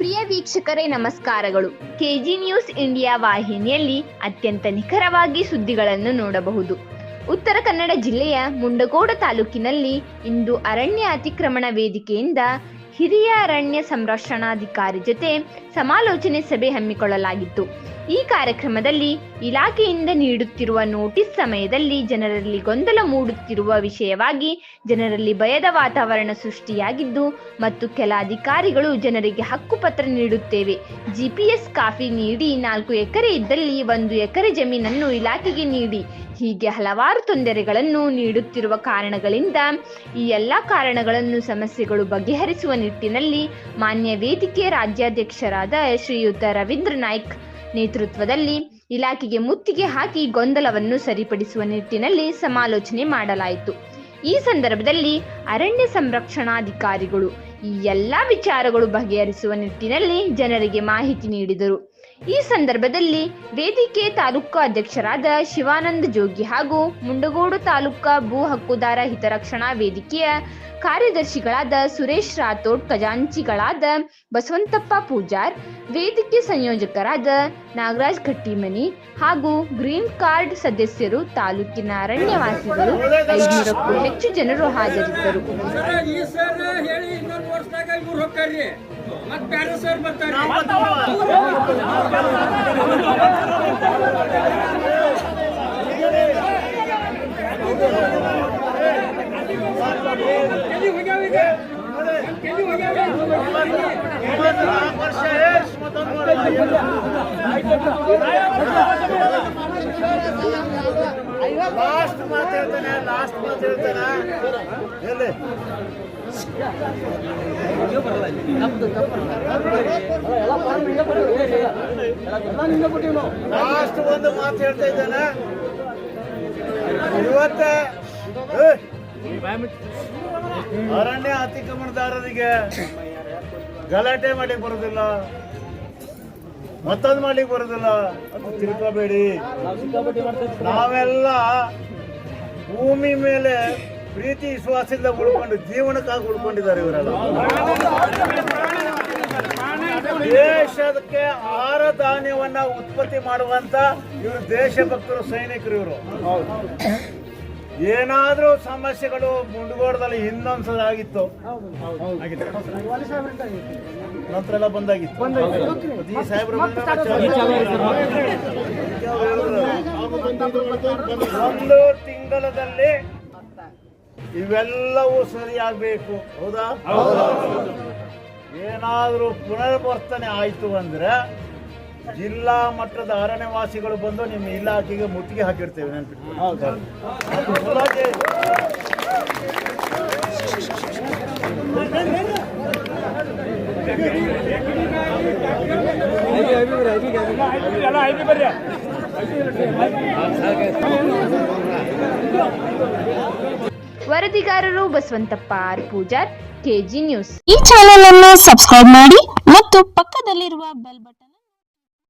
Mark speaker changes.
Speaker 1: ಪ್ರಿಯ ವೀಕ್ಷಕರೇ, ನಮಸ್ಕಾರಗಳು. KG news India ವಾಹಿನಿಯಲ್ಲಿ ಅತ್ಯಂತ ನಿಖರವಾಗಿ ಸುದ್ದಿಗಳನ್ನು ನೋಡಬಹುದು. ಉತ್ತರ ಕನ್ನಡ ಜಿಲ್ಲೆಯ ಮುಂಡಗೋಡ ತಾಲೂಕಿನಲ್ಲಿ ಇಂದು ಅರಣ್ಯ ಅತಿಕ್ರಮಣ ವೇದಿಕೆಯಿಂದ ಹಿರಿಯ ಅರಣ್ಯ ಸಂರಕ್ಷಣಾಧಿಕಾರಿ ಜೊತೆ ಸಮಾಲೋಚನೆ ಸಭೆ ಹಮ್ಮಿಕೊಳ್ಳಲಾಗಿತ್ತು. ಈ ಕಾರ್ಯಕ್ರಮದಲ್ಲಿ ಇಲಾಖೆಯಿಂದ ನೀಡುತ್ತಿರುವ ನೋಟಿಸ್ ಸಮಯದಲ್ಲಿ ಜನರಲ್ಲಿ ಗೊಂದಲ ಮೂಡುತ್ತಿರುವ ವಿಷಯವಾಗಿ ಜನರಲ್ಲಿ ಭಯದ ವಾತಾವರಣ ಸೃಷ್ಟಿಯಾಗಿದ್ದು ಮತ್ತು ಕೆಲ ಅಧಿಕಾರಿಗಳು ಜನರಿಗೆ ಹಕ್ಕುಪತ್ರ ನೀಡುತ್ತೇವೆ. ಜಿಪಿಎಸ್ ಕಾಫಿ ನೀಡಿ ನಾಲ್ಕು ಎಕರೆ ಇದ್ದಲ್ಲಿ ಒಂದು ಎಕರೆ ಜಮೀನನ್ನು ಇಲಾಖೆಗೆ ನೀಡಿ. ಹೀಗೆ ಹಲವಾರು ತೊಂದರೆಗಳನ್ನು ನೀಡುತ್ತಿರುವ ಕಾರಣಗಳಿಂದ ಈ ಎಲ್ಲ ಕಾರಣಗಳನ್ನು ಸಮಸ್ಯೆಗಳು ಬಗೆಹರಿಸುವ ನಿಟ್ಟಿನಲ್ಲಿ ಮಾನ್ಯ ವೇದಿಕೆ ರಾಜ್ಯಾಧ್ಯಕ್ಷರಾದ ಶ್ರೀಯುತ ರವೀಂದ್ರ ನಾಯ್ಕ್ ನೇತೃತ್ವದಲ್ಲಿ ಇಲಾಖೆಗೆ ಮುತ್ತಿಗೆ ಹಾಕಿ ಗೊಂದಲವನ್ನು ಸರಿಪಡಿಸುವ ನಿಟ್ಟಿನಲ್ಲಿ ಸಮಾಲೋಚನೆ ಮಾಡಲಾಯಿತು. ಈ ಸಂದರ್ಭದಲ್ಲಿ ಅರಣ್ಯ ಸಂರಕ್ಷಣಾಧಿಕಾರಿಗಳು ಈ ಎಲ್ಲ ವಿಚಾರಗಳು ಬಗೆಹರಿಸುವ ನಿಟ್ಟಿನಲ್ಲಿ ಜನರಿಗೆ ಮಾಹಿತಿ ನೀಡಿದರು. ಈ ಸಂದರ್ಭದಲ್ಲಿ ವೇದಿಕೆ ತಾಲೂಕು ಅಧ್ಯಕ್ಷರಾದ ಶಿವಾನಂದ ಜೋಗಿ ಹಾಗೂ ಮುಂಡಗೋಡು ತಾಲೂಕಾ ಭೂ ಹಕ್ಕುದಾರ ಹಿತರಕ್ಷಣಾ ವೇದಿಕೆಯ ಕಾರ್ಯದರ್ಶಿಗಳಾದ ಸುರೇಶ್ ರಾಥೋಡ್ ಖಜಾಂಚಿಗಳಾದ ಬಸವಂತಪ್ಪ ಪೂಜಾರ್ ವೇದಿಕೆ ಸಂಯೋಜಕರಾದ ನಾಗರಾಜ್ ಕಟ್ಟಿಮನಿ ಹಾಗೂ ಗ್ರೀನ್ ಕಾರ್ಡ್ ಸದಸ್ಯರು ತಾಲೂಕಿನ ಅರಣ್ಯವಾಸಿಗಳು ಐದುನೂರಕ್ಕೂ ಹೆಚ್ಚು ಜನರು ಹಾಜರಿದ್ದರು.
Speaker 2: ಸರ
Speaker 3: ಲಾಸ್ಟ್ ಮಾತು ಹೇಳ್ತಾನೆ ಲಾಸ್ಟ್ ಮಾತು ಹೇಳ್ತಾನೆ. ಎಲ್ಲಿ ಲಾಸ್ಟ್ ಒಂದು ಮಾತು ಹೇಳ್ತಾ ಇದ್ದಾನೆ. ಇವತ್ತ ಅರಣ್ಯ ಅತಿಕ್ರಮಣದಾರರಿಗೆ ಗಲಾಟೆ ಮಾಡ್ಲಿಕ್ಕೆ ಬರೋದಿಲ್ಲ. ಮತ್ತೊಂದು ಮಾಡ್ಲಿಕ್ಕೆ ಬರೋದಿಲ್ಲ. ಅಂತ ತಿಳ್ಕೋಬೇಡಿ. ನಾವೆಲ್ಲ ಭೂಮಿ ಮೇಲೆ ಪ್ರೀತಿ, ವಿಶ್ವಾಸದಿಂದ ಉಳ್ಕೊಂಡು ಜೀವನಕ್ಕಾಗಿ ಉಳ್ಕೊಂಡಿದ್ದಾರೆ ಇವರೆಲ್ಲ. ದೇಶಕ್ಕೆ ಆಹಾರ ಧಾನ್ಯವನ್ನ ಉತ್ಪತ್ತಿ ಮಾಡುವಂತ ಇವರು ದೇಶಭಕ್ತರು, ಸೈನಿಕರು ಇವರು. ಏನಾದ್ರೂ ಸಮಸ್ಯೆಗಳು ಮುಂಡಗೋಡದಲ್ಲಿ ಹಿಂದೊಂದ್ಸಲ ಆಗಿತ್ತು ಆಗಿತ್ತು. ನಂತರ ಎಲ್ಲ ಬಂದಾಗಿತ್ತು. ತಿಂಗಳಲ್ಲಿ ಈ ಸಾಹೇಬ್ರು ಒಂದು ತಿಂಗಳದಲ್ಲಿ ಇವೆಲ್ಲವೂ ಸರಿಯಾಗಬೇಕು. ಹೌದಾ. ಏನಾದರೂ ಪುನರ್ವರ್ತನೆ ಆಯ್ತು ಅಂದ್ರೆ ಜಿಲ್ಲಾ ಮಟ್ಟದ ಅರಣ್ಯವಾಸಿಗಳು ಬಂದು ನಿಮ್ಮ ಇಲಾಖೆಗೆ ಮುತ್ತಿಗೆ ಹಾಕಿರ್ತೇವೆ ಮುಲಾಜೆ
Speaker 1: ವರದಿಗಾರರು Basavantappa R Pujar KG news.
Speaker 4: ಈ ಚಾನೆಲ್ ಅನ್ನು ಸಬ್ಸ್ಕ್ರೈಬ್ ಮಾಡಿ ಮತ್ತು ಪಕ್ಕದಲ್ಲಿರುವ ಬೆಲ್ ಬಟನ್